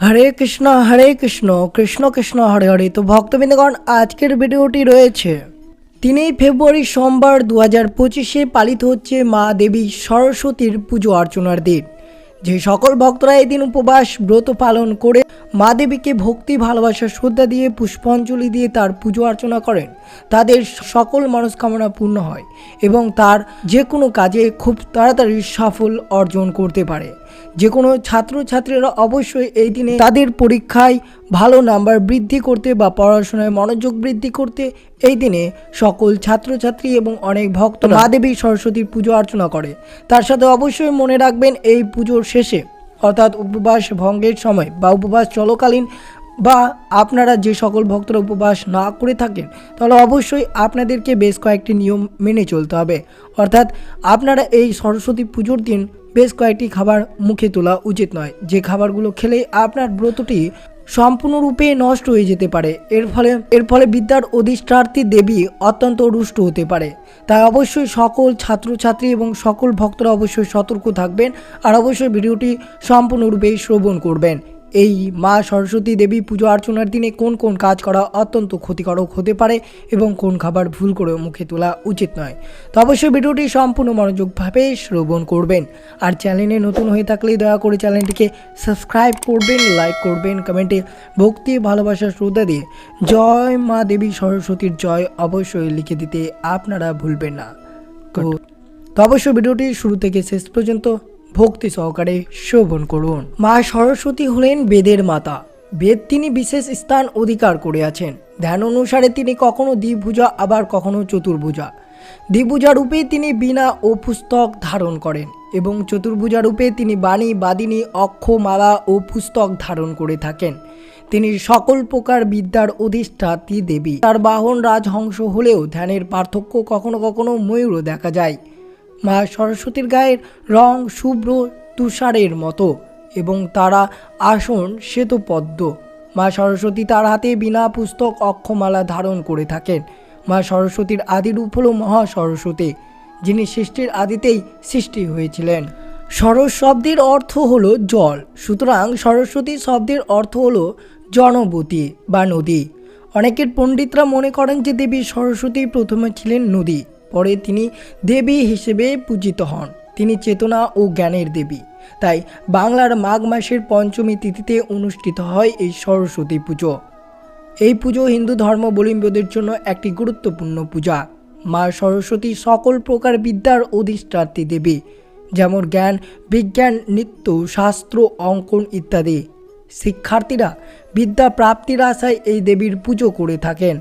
হরে কৃষ্ণ হরে কৃষ্ণ কৃষ্ণ কৃষ্ণ, হরে হরে। তো ভক্তবৃন্দগণ, আজকের ভিডিওটি রয়েছে তিনই ফেব্রুয়ারি সোমবার দু হাজার পঁচিশে পালিত হচ্ছে মা দেবী সরস্বতীর পুজো অর্চনার দিন। যে সকল ভক্তরা এই দিন উপবাস, ব্রত পালন করে মা দেবীকে ভক্তি, ভালোবাসা, শ্রদ্ধা দিয়ে, পুষ্পাঞ্জলি দিয়ে তার পুজো অর্চনা করেন, তাদের সকল মনস্কামনা পূর্ণ হয় এবং তার যে কোনো কাজে খুব তাড়াতাড়ি সাফল অর্জন করতে পারে। যে কোনো ছাত্রছাত্রীরা অবশ্যই এই দিনে তাদের পরীক্ষায় ভালো নাম্বার বৃদ্ধি করতে বা পড়াশোনায় মনোযোগ বৃদ্ধি করতে এই দিনে সকল ছাত্রছাত্রী এবং অনেক ভক্ত মা দেবী সরস্বতীর পুজো অর্চনা করে। তার সাথে অবশ্যই মনে রাখবেন এই পুজোর শেষে, অর্থাৎ উপবাস ভঙ্গের সময় বা উপবাস চলকালীন বা আপনারা যে সকল ভক্তরা উপবাস না করে থাকেন, তাহলে অবশ্যই আপনাদেরকে বেশ কয়েকটি নিয়ম মেনে চলতে হবে। অর্থাৎ আপনারা এই সরস্বতী পুজোর দিন বেশ কয়েকটি খাবার মুখে তোলা উচিত নয়। যে খাবারগুলো খেলে আপনার ব্রতটি সম্পূর্ণরূপে নষ্ট হয়ে যেতে পারে। এর ফলে এর ফলে বিদ্যার অধিষ্ঠার্থী দেবী অত্যন্ত রুষ্ট হতে পারে। তাই অবশ্যই সকল ছাত্রছাত্রী এবং সকল ভক্তরা অবশ্যই সতর্ক থাকবেন আর অবশ্যই ভিডিওটি সম্পূর্ণরূপে শ্রবণ করবেন। এই মা সরস্বতী দেবী পুজো অর্চনার দিনে কোন কোন কাজ করা অত্যন্ত ক্ষতিকারক হতে পারে এবং কোন খাবার ভুল করে মুখে তোলা উচিত নয়? তো অবশ্যই ভিডিওটি সম্পূর্ণ মনোযোগভাবে শ্রবণ করবেন। আর চ্যানেলে নতুন হয়ে থাকলে দয়া করে চ্যানেলটিকে সাবস্ক্রাইব করবেন লাইক করবেন কমেন্টে ভক্তি ভালোবাসা শ্রদ্ধা দিয়ে জয় মা দেবী সরস্বতীর জয় অবশ্যই লিখে দিতে আপনারা ভুলবেন না। তো তো অবশ্যই ভিডিওটি শুরু থেকে শেষ পর্যন্ত ভক্তি সহকারে শোভন করুন। মা সরস্বতী হলেন বেদের মাতা। বেদ তিনি বিশেষ স্থান অধিকার করে আছেন। ধ্যান অনুসারে তিনি কখনো দ্বিভুজা, আবার কখনো চতুর্ভুজা। দ্বিভুজা রূপে তিনি বিনা ও পুস্তক ধারণ করেন এবং চতুর্ভুজা রূপে তিনি বাণী, বাদিনী অক্ষমালা ও পুস্তক ধারণ করে থাকেন। তিনি সকল প্রকার বিদ্যার অধিষ্ঠাত্রী দেবী। তার বাহন রাজহংস হলেও ধ্যানের পার্থক্য কখনো কখনো ময়ূরও দেখা যায়। মা সরস্বতীর গায়ের রং শুভ্র তুষারের মতো এবং তারা আসন শ্বেতপদ্ম। মা সরস্বতী তার হাতে বিনা পুস্তক অক্ষমালা ধারণ করে থাকেন। মা সরস্বতীর আদি রূপ হল মহা সরস্বতী, যিনি সৃষ্টির আদিতেই সৃষ্টি হয়েছিলেন। সরস শব্দের অর্থ হলো জল, সুতরাং সরস্বতী শব্দের অর্থ হলো জনবতী বা নদী। অনেকের পণ্ডিতরা মনে করেন যে দেবী সরস্বতী প্রথমে ছিলেন নদী। পরে তিনি দেবী হিসেবে পূজিত হন। তিনি চেতনা ও জ্ঞানের দেবী। তাই বাংলার মাঘ মাসের পঞ্চমী তিথিতে অনুষ্ঠিত হয় এই সরস্বতী পুজো। এই পুজো হিন্দু ধর্মাবলম্বীদের জন্য একটি গুরুত্বপূর্ণ পূজা। মা সরস্বতী সকল প্রকার বিদ্যার অধিষ্ঠাত্রী দেবী, যেমন জ্ঞান, বিজ্ঞান, নৃত্য, শাস্ত্র, অঙ্কন ইত্যাদি। শিক্ষার্থীরা বিদ্যা প্রাপ্তির আশায় এই দেবীর পুজো করে থাকেন।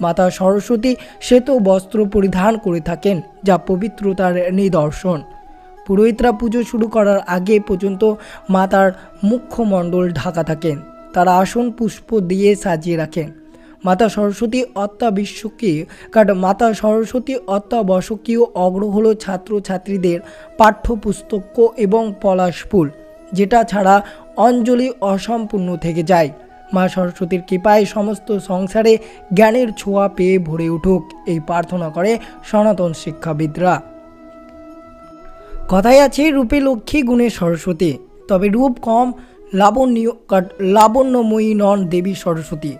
মাতা সরস্বতী শ্বেত বস্ত্র পরিধান করে থাকেন, যা পবিত্রতার নিদর্শন। পুরোহিতরা পুজো শুরু করার আগে পর্যন্ত মাতার মুখ্যমণ্ডল ঢাকা থাকেন। তারা আসন পুষ্প দিয়ে সাজিয়ে রাখেন। মাতা সরস্বতী অত্যাবশ্যকী কারণ মাতা সরস্বতী অত্যাবশ্যকীয় অগ্র হল ছাত্রছাত্রীদের পাঠ্যপুস্তক এবং পলাশ ফুল, যেটা ছাড়া অঞ্জলি অসম্পূর্ণ থেকে যায়। মা সরস্বতীর কৃপায় সমস্ত সংসারে জ্ঞানের ছোঁয়া পেয়ে ভরে উঠুক, এই প্রার্থনা করে সনাতন শিক্ষাবিদরা। কথায় আছে, রূপে লক্ষ্মী গুণে সরস্বতী, তবে রূপ কম, লাবণ্য লাবণ্যময়ী নন দেবী সরস্বতী।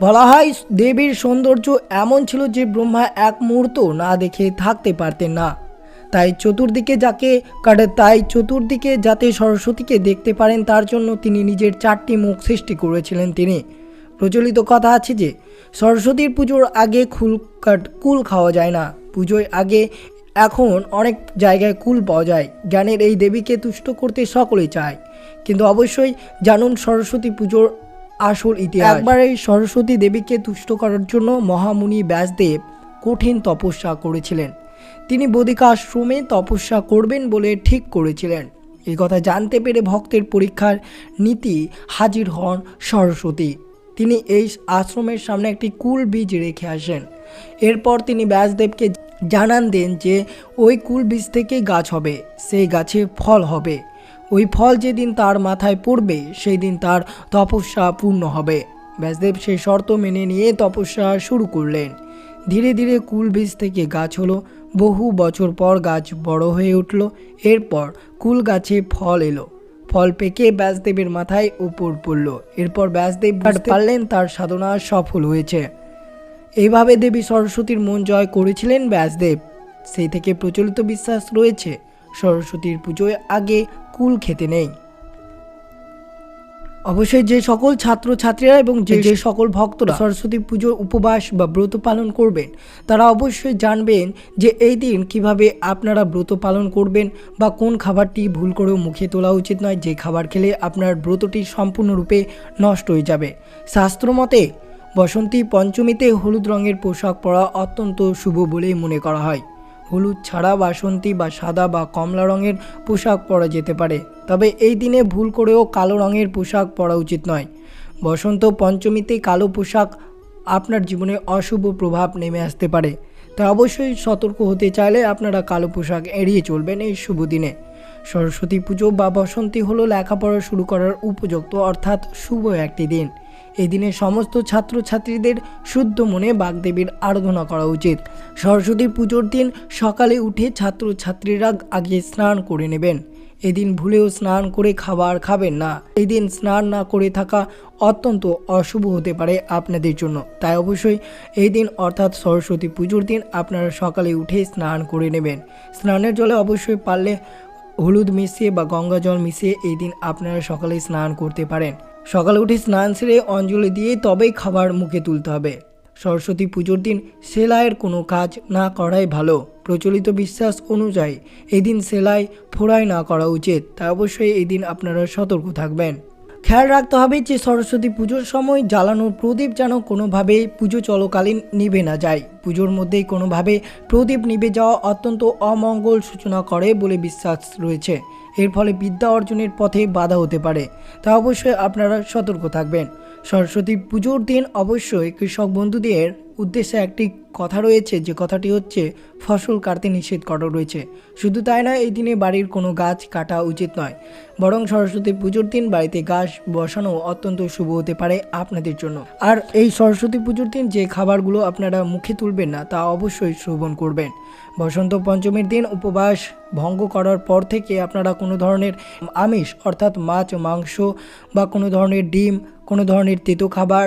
বলা হয়, দেবীর সৌন্দর্য এমন ছিল যে ব্রহ্মা এক মুহূর্ত না দেখে থাকতে পারতেন না। তাই চতুর্দিকে যাকে কাটে তাই চতুর্দিকে যাতে সরস্বতীকে দেখতে পারেন, তার জন্য তিনি নিজের চারটি মুখ সৃষ্টি করেছিলেন তিনি। প্রচলিত কথা আছে যে, সরস্বতীর পুজোর আগে খুল কাট, কুল খাওয়া যায় না। পুজোর আগে এখন অনেক জায়গায় কুল পাওয়া যায়। জ্ঞানের এই দেবীকে তুষ্ট করতে সকলেই চায়। কিন্তু অবশ্যই জানুন সরস্বতী পুজোর আসল ইতিহাস। একবার এই সরস্বতী দেবীকে তুষ্ট করার জন্য মহামুনি ব্যাসদেব কঠিন তপস্যা করেছিলেন। তিনি বদিকা আশ্রমে তপস্যা করবেন বলে ঠিক করেছিলেন। এই কথা জানতে পেরে ভক্তের পরীক্ষার নীতি হাজির হন সরস্বতী। তিনি এই আশ্রমের সামনে একটি কুল বীজ রেখে আসেন। এরপর তিনি ব্যাসদেবকে জানান দেন যে, ওই কুল বীজ থেকে গাছ হবে, সেই গাছে ফল হবে। ওই ফল যেদিন তার মাথায় পড়বে সেই দিন তার তপস্যা পূর্ণ হবে। ব্যাসদেব সেই শর্ত মেনে নিয়ে তপস্যা শুরু করলেন। ধীরে ধীরে কুল বীজ থেকে গাছ হলো বহু বছর পর গাছ বড় হয়ে উঠল। এরপর কুল গাছে ফল এলো। ফল পেকে ব্যাসদেবের মাথায় উপর পড়ল। এরপর ব্যাসদেব পারলেন তার সাধনা সফল হয়েছে। এইভাবে দেবী সরস্বতীর মন জয় করেছিলেন ব্যাসদেব। সেই থেকে প্রচলিত বিশ্বাস রয়েছে। সরস্বতীর পুজোয় আগে কুল খেতে নেই। অবশ্যই যে সকল ছাত্র ছাত্রীরা এবং যে যে সকল ভক্তরা সরস্বতী পুজোর উপবাস বা ব্রত পালন করবেন তারা অবশ্যই জানবেন যে এই দিন কীভাবে আপনারা ব্রত পালন করবেন বা কোন খাবারটি ভুল করেও মুখে তোলা উচিত নয়। যে খাবার খেলে আপনার ব্রতটি সম্পূর্ণরূপে নষ্ট হয়ে যাবে। শাস্ত্রমতে বসন্তী পঞ্চমীতে হলুদ রঙের পোশাক পরা অত্যন্ত শুভ বলেই মনে করা হয়। হলুদ ছাড়া বাসন্তী বা সাদা বা কমলা রঙের পোশাক পরা যেতে পারে। তবে এই দিনে ভুল করেও কালো রঙের পোশাক পরা উচিত নয়। বসন্ত পঞ্চমীতে কালো পোশাক আপনার জীবনে অশুভ প্রভাব নেমে আসতে পারে। তাই অবশ্যই সতর্ক হতে চাইলে আপনারা কালো পোশাক এড়িয়ে চলবেন এই শুভ দিনে। সরস্বতী পুজো বা বসন্তী হলো লেখাপড়া শুরু করার উপযুক্ত অর্থাৎ শুভ একটি দিন। এই দিনে সমস্ত ছাত্রছাত্রীদের শুদ্ধ মনে বাগদেবীর আরাধনা করা উচিত। সরস্বতী পুজোর দিন সকালে উঠে ছাত্রছাত্রীরা আগে স্নান করে নেবেন। এদিন ভুলেও স্নান করে খাবার খাবেন না। এদিন স্নান না করে থাকা অত্যন্ত অশুভ হতে পারে আপনাদের জন্য। তাই অবশ্যই এই দিন অর্থাৎ সরস্বতী পুজোর দিন আপনারা সকালে উঠে স্নান করে নেবেন। স্নানের জলে অবশ্যই পারলে হলুদ মিশিয়ে বা গঙ্গা জল মিশিয়ে এই দিন আপনারা সকালে স্নান করতে পারেন। সকালে উঠে স্নান সেরে অঞ্জলি দিয়ে তবেই খাবার মুখে তুলতে হবে। সরস্বতী পুজোর দিন সেলাইয়ের কোনো কাজ না করাই ভালো। প্রচলিত বিশ্বাস অনুযায়ী এদিন সেলাই ফোড়াই না করা উচিত। তা অবশ্যই এদিন আপনারা সতর্ক থাকবেন। খেয়াল রাখতে হবে যে সরস্বতী পুজোর সময় জ্বালানো প্রদীপ যেন কোনোভাবেই পুজো চলকালীন নিবে না যায়। পুজোর মধ্যেই কোনোভাবে প্রদীপ নিবে যাওয়া অত্যন্ত অমঙ্গল সূচনা করে বলে বিশ্বাস রয়েছে। এর ফলে বিদ্যা অর্জনের পথে বাধা হতে পারে। তা অবশ্যই আপনারা সতর্ক থাকবেন। সরস্বতী পুজোর দিন অবশ্যই কৃষক বন্ধুদের উদ্দেশ্যে একটি কথা রয়েছে, যে কথাটি হচ্ছে, ফসল কাটতে নিষেধ করা রয়েছে। শুধু তাই নয়, এই দিনে বাড়ির কোনো গাছ কাটা উচিত নয়। বরং সরস্বতী পুজোর দিন বাড়িতে গাছ বসানো অত্যন্ত শুভ হতে পারে আপনাদের জন্য। আর এই সরস্বতী পুজোর দিন যে খাবারগুলো আপনারা মুখে তুলবেন না, তা অবশ্যই শ্রবণ করবেন। বসন্ত পঞ্চমীর দিন উপবাস ভঙ্গ করার পর থেকে আপনারা কোনো ধরনের আমিষ, অর্থাৎ মাছ, মাংস বা কোনো ধরনের ডিম, কোনো ধরনের তেতো খাবার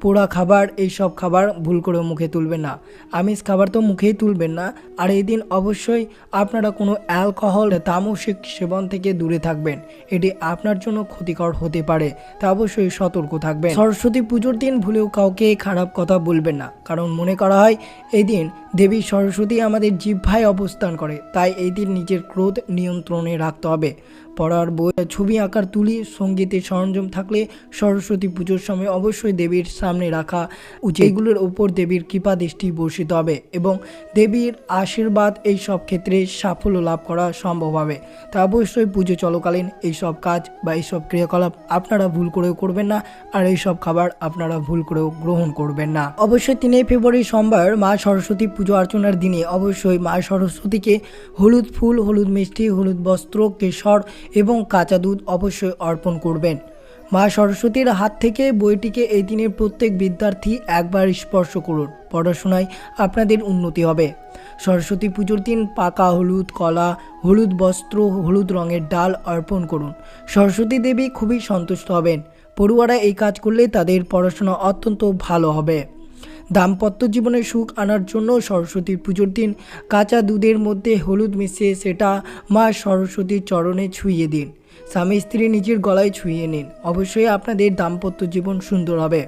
পোড়া খাবার, এই সব খাবার ভুল করে মুখে তুলবেন না। আমিষ খাবার তো মুখেই তুলবেন না। আর এই দিন অবশ্যই আপনারা কোনো অ্যালকোহল তামসিক সেবন থেকে দূরে থাকবেন। এটি আপনার জন্য ক্ষতিকর হতে পারে। তা অবশ্যই সতর্ক থাকবেন। সরস্বতী পুজোর দিন ভুলেও কাউকে খারাপ কথা বলবেন না। কারণ মনে করা হয়, এই দিন দেবী সরস্বতী আমাদের জিহ্বায় অবস্থান করে, তাই এই দিন নিজের ক্রোধ নিয়ন্ত্রণে রাখতে হবে। পড়ার বই ছবি আঁকার তুলি সঙ্গীতের সরঞ্জাম থাকলে সরস্বতী পুজোর সময় অবশ্যই দেবীর সামনে রাখা এগুলোর ওপর দেবীর কৃপা দৃষ্টি বর্ষিত হবে এবং দেবীর আশীর্বাদ এই সব ক্ষেত্রে সাফল্য লাভ করা সম্ভব হবে। তা অবশ্যই পুজো চলকালীন এই সব কাজ বা এই সব ক্রিয়াকলাপ আপনারা ভুল করেও করবেন না, আর এই সব খাবার আপনারা ভুল করেও গ্রহণ করবেন না। অবশ্যই তিনই ফেব্রুয়ারি সোমবার মা সরস্বতী পুজো অর্চনার দিনে অবশ্যই মা সরস্বতীকে হলুদ ফুল, হলুদ মিষ্টি, হলুদ বস্ত্র, কেশর এবং কাঁচা দুধ অবশ্যই অর্পণ করবেন। মা সরস্বতীর হাত থেকে বইটিকে এই দিনের প্রত্যেক বিদ্যার্থী একবার স্পর্শ করুন। পড়াশোনায় আপনাদের উন্নতি হবে। সরস্বতী পুজোর দিন পাকা হলুদ কলা, হলুদ বস্ত্র, হলুদ রঙের ডাল অর্পণ করুন। সরস্বতী দেবী খুবই সন্তুষ্ট হবেন। পড়ুয়ারা এই কাজ করলে তাদের পড়াশোনা অত্যন্ত ভালো হবে। দাম্পত্য জীবনে সুখ আনার জন্য সরস্বতীর পুজোর দিন, কাঁচা দুধের মধ্যে হলুদ মিশিয়ে সেটা মা সরস্বতীর চরণে ছুঁয়ে দিন। স্বামী স্ত্রী নিজের গলায় ছুঁয়ে নিন। অবশ্যই আপনাদের দাম্পত্য জীবন সুন্দর হবে।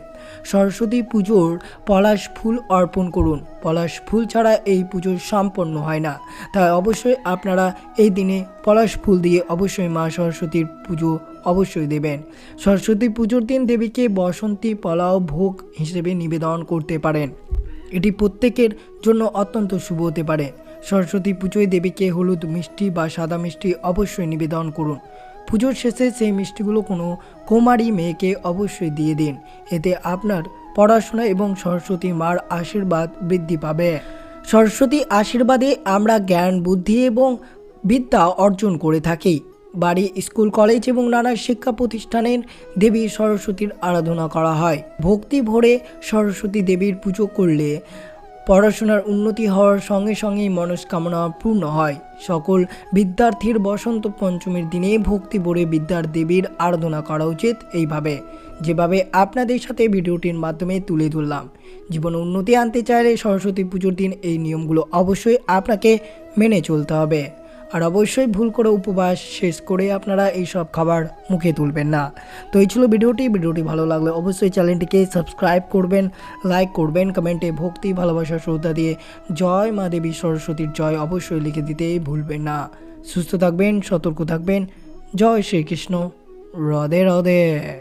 সরস্বতী পুজোর পলাশ ফুল অর্পণ করুন। পলাশ ফুল ছাড়া এই পুজো সম্পন্ন হয় না। তাই অবশ্যই আপনারা এই দিনে পলাশ ফুল দিয়ে অবশ্যই মা সরস্বতীর পুজো অবশ্যই দেবেন। সরস্বতী পুজোর দিন দেবীকে বসন্তী পলাও ভোগ হিসেবে নিবেদন করতে পারেন। এটি প্রত্যেকের জন্য অত্যন্ত শুভ হতে পারে। সরস্বতী পুজোয় দেবীকে হলুদ মিষ্টি বা সাদা মিষ্টি অবশ্যই নিবেদন করুন। পুজোর শেষে সেই মিষ্টিগুলো কোনো কুমারী মেয়েকে অবশ্যই দিয়ে দিন। এতে আপনার পড়াশোনা এবং সরস্বতী মার আশীর্বাদ বৃদ্ধি পাবে। সরস্বতী আশীর্বাদে আমরা জ্ঞান, বুদ্ধি এবং বিদ্যা অর্জন করে থাকি। বাড়ি, স্কুল, কলেজ এবং নানা শিক্ষা প্রতিষ্ঠানের দেবী সরস্বতীর আরাধনা করা হয়। ভক্তি ভরে সরস্বতী দেবীর পুজো করলে পড়াশোনার উন্নতি হওয়ার সঙ্গে সঙ্গেই মনস্কামনা পূর্ণ হয়। সকল বিদ্যার্থীর বসন্ত পঞ্চমীর দিনে ভক্তি ভরে বিদ্যার দেবীর আরাধনা করা উচিত। এইভাবে, যেভাবে আপনাদের সাথে ভিডিওটির মাধ্যমে তুলে ধরলাম। জীবনে উন্নতি আনতে চাইলে সরস্বতী পুজোর দিন এই নিয়মগুলো অবশ্যই আপনাকে মেনে চলতে হবে। আর অবশ্যই ভুল করে উপবাস শেষ করে আপনারা এই সব খাবার মুখে তুলবেন না। তো এই ছিল ভিডিওটি। ভিডিওটি ভালো লাগলে অবশ্যই চ্যানেলটিকে সাবস্ক্রাইব করবেন, লাইক করবেন, কমেন্টে ভক্তি, ভালোবাসা, শ্রদ্ধা দিয়ে জয় মা দেবী সরস্বতীর জয় অবশ্যই লিখে দিতে ভুলবেন না। সুস্থ থাকবেন, সতর্ক থাকবেন। জয় শ্রীকৃষ্ণ। রদে রদে।